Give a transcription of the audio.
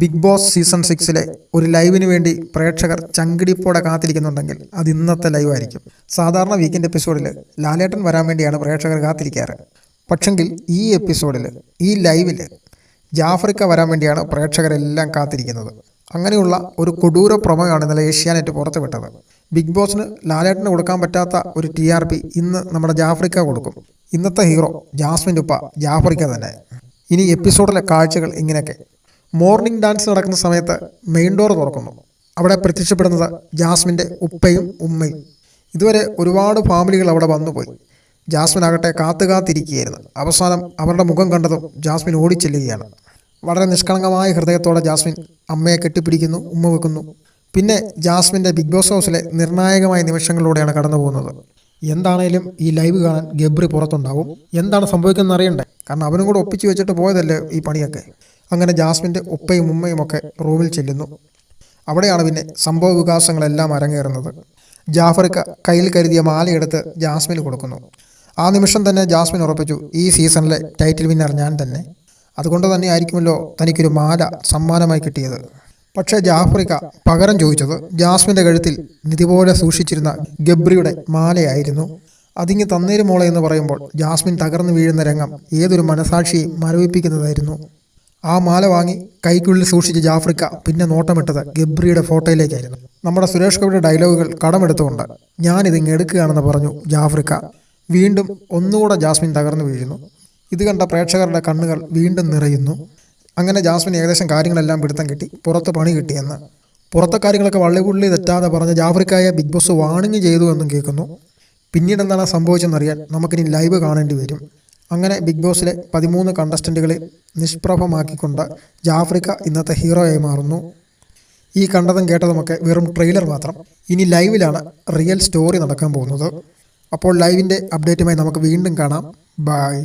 Big boss season സിക്സിലെ ഒരു ലൈവിന് വേണ്ടി പ്രേക്ഷകർ ചങ്കിടിപ്പോടെ കാത്തിരിക്കുന്നുണ്ടെങ്കിൽ അത് ഇന്നത്തെ ലൈവായിരിക്കും സാധാരണ വീക്കെൻഡ് എപ്പിസോഡിൽ ലാലേട്ടൻ വരാൻ വേണ്ടിയാണ് പ്രേക്ഷകർ കാത്തിരിക്കാറ്. പക്ഷെങ്കിൽ ഈ എപ്പിസോഡിൽ ഈ ലൈവിൽ ജാഫ്രിക്ക വരാൻ വേണ്ടിയാണ് പ്രേക്ഷകരെല്ലാം കാത്തിരിക്കുന്നത്. അങ്ങനെയുള്ള ഒരു കൊടൂര പ്രൊമോയാണ് ഇന്നലെ ഏഷ്യാനെറ്റ് പുറത്തുവിട്ടത്. ബിഗ് ബോസിന് ലാലേട്ടന് കൊടുക്കാൻ പറ്റാത്ത ഒരു ടി ആർ പി ഇന്ന് നമ്മുടെ ജാഫ്രിക്ക കൊടുക്കും. ഇന്നത്തെ ഹീറോ ജാസ്മിൻ ഉപ്പ ജാഫ്രിക്ക തന്നെ. ഇനി എപ്പിസോഡിലെ കാഴ്ചകൾ ഇങ്ങനെയൊക്കെ. മോർണിംഗ് ഡാൻസ് നടക്കുന്ന സമയത്ത് മെയിൻ ഡോർ തുറക്കുന്നു. അവിടെ പ്രത്യക്ഷപ്പെടുന്നത് ജാസ്മിന്റെ ഉപ്പയും ഉമ്മയും. ഇതുവരെ ഒരുപാട് ഫാമിലികൾ അവിടെ വന്നുപോയി. ജാസ്മിൻ ആകട്ടെ കാത്തു കാത്തിരിക്കുകയായിരുന്നു അവസാനം അവരുടെ മുഖം കണ്ടതും ജാസ്മിൻ ഓടിച്ചെല്ലുകയാണ്. വളരെ നിഷ്കളങ്കമായ ഹൃദയത്തോടെ ജാസ്മിൻ അമ്മയെ കെട്ടിപ്പിടിക്കുന്നു ഉമ്മ വെക്കുന്നു. പിന്നെ ജാസ്മിന്റെ ബിഗ് ബോസ് ഹൗസിലെ നിർണായകമായ നിമിഷങ്ങളിലൂടെയാണ് കടന്നു പോകുന്നത്. എന്താണേലും ഈ ലൈവ് കാണാൻ ഗബ്രി പുറത്തുണ്ടാവും. എന്താണ് സംഭവിക്കുന്നത് അറിയണ്ടേ? കാരണം അവനും കൂടെ ഒപ്പിച്ച് വെച്ചിട്ട് പോയതല്ലേ ഈ പണിയൊക്കെ? അങ്ങനെ ജാസ്മിന്റെ ഉപ്പയും ഉമ്മയും ഒക്കെ റൂമിൽ ചെല്ലുന്നു. അവിടെയാണ് പിന്നെ സംഭവ വികാസങ്ങളെല്ലാം അരങ്ങേറുന്നത്. ജാഫറിക്ക കയ്യിൽ കരുതിയ മാലയെടുത്ത് ജാസ്മിന് കൊടുക്കുന്നു. ആ നിമിഷം തന്നെ ജാസ്മിൻ ഉറപ്പിച്ചു ഈ സീസണിലെ ടൈറ്റിൽ വിന്നർ ഞാൻ തന്നെ. അതുകൊണ്ട് തന്നെ ആയിരിക്കുമല്ലോ തനിക്കൊരു മാല സമ്മാനമായി കിട്ടിയത്. പക്ഷേ ജാഫ്രിക്ക പകരം ചോദിച്ചത് ജാസ്മിന്റെ കഴുത്തിൽ നിധി പോലെ സൂക്ഷിച്ചിരുന്ന ഗബ്രിയുടെ മാലയായിരുന്നു. അതിങ്ങി തന്നേരുമോളെ എന്ന് പറയുമ്പോൾ ജാസ്മിൻ തകർന്നു വീഴുന്ന രംഗം ഏതൊരു മനസാക്ഷിയെ മരവിപ്പിക്കുന്നതായിരുന്നു. ആ മാല വാങ്ങി കൈക്കുള്ളിൽ സൂക്ഷിച്ച ജാഫ്രിക്ക പിന്നെ നോട്ടമിട്ടത് ഗബ്രിയുടെ ഫോട്ടോയിലേക്കായിരുന്നു. നമ്മുടെ സുരേഷ് ഗോപിയുടെ ഡയലോഗുകൾ കടമെടുത്തുകൊണ്ട് ഞാനിത് എടുക്കുകയാണെന്ന് പറഞ്ഞു ജാഫ്രിക്ക. വീണ്ടും ഒന്നുകൂടെ ജാസ്മിൻ തകർന്നു വീഴുന്നു. ഇത് കണ്ട പ്രേക്ഷകരുടെ കണ്ണുകൾ വീണ്ടും നിറയുന്നു. അങ്ങനെ ജാസ്മിൻ ഏകദേശം കാര്യങ്ങളെല്ലാം പിടുത്തം കിട്ടി. പുറത്ത് പണി കിട്ടിയെന്ന്. പുറത്തെ കാര്യങ്ങളൊക്കെ വള്ളിപുള്ളി തെറ്റാതെ പറഞ്ഞ് ജാഫ്രിക്കായ ബിഗ് ബോസ് വാണിംഗ് ചെയ്തു എന്നും കേൾക്കുന്നു. പിന്നീട് എന്താണ് സംഭവിച്ചെന്നറിയാൻ നമുക്കിനി ലൈവ് കാണേണ്ടി വരും. അങ്ങനെ ബിഗ് ബോസിലെ പതിമൂന്ന് കണ്ടസ്റ്റന്റുകളെ നിഷ്പ്രഭമാക്കിക്കൊണ്ട് ജാഫ്രിക്ക ഇന്നത്തെ ഹീറോയായി മാറുന്നു. ഈ കണ്ടതും കേട്ടതുമൊക്കെ വെറും ട്രെയിലർ മാത്രം. ഇനി ലൈവിലാണ് റിയൽ സ്റ്റോറി നടക്കാൻ പോകുന്നത്. അപ്പോൾ ലൈവിന്റെ അപ്ഡേറ്റുമായി നമുക്ക് വീണ്ടും കാണാം. ബായ്